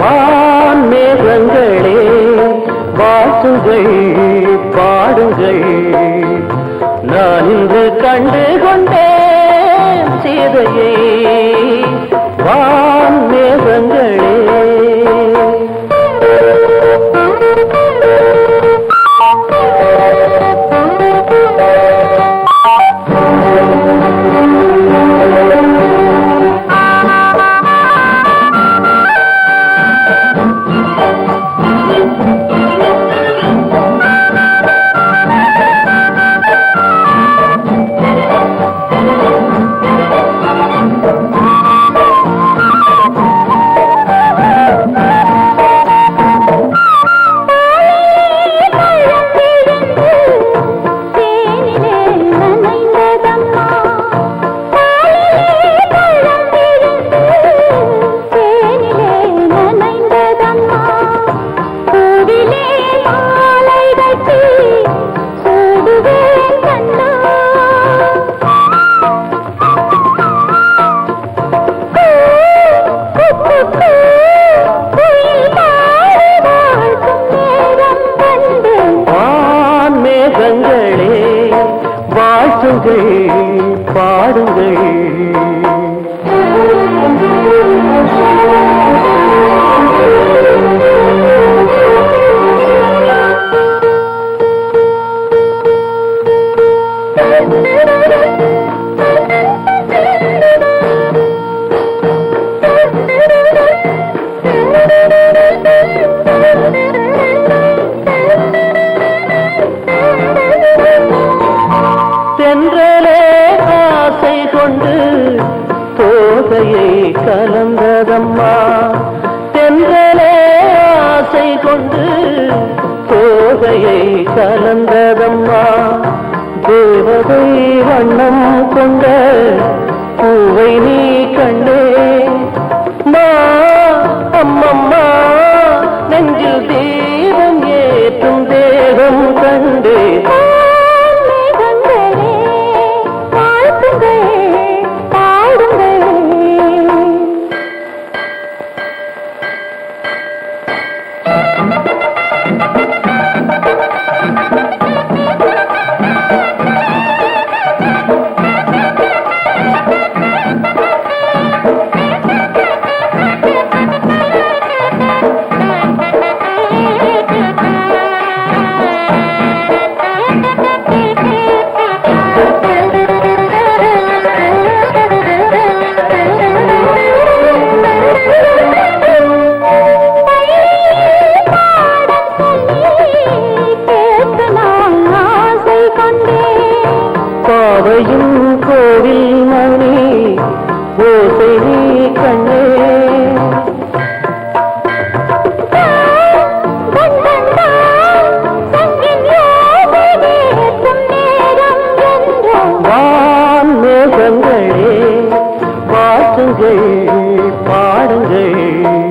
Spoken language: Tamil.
வான்மேகங்களே வாசுகள் பாடுங்கள் நான் இன்று கண்டு கொண்டேன் சீதையை. வா தென்றலே ஆசை கொண்டு தோகையை கலந்ததம்மா. தென்றலே ஆசை கொண்டு தோகையை கலந்ததம்மா. தேவதை வண்ணம் கொண்ட பாவையும் கோவில் மணி ஓசை நீ கண்ணே. பாடுங்கள் பாடுங்கள்.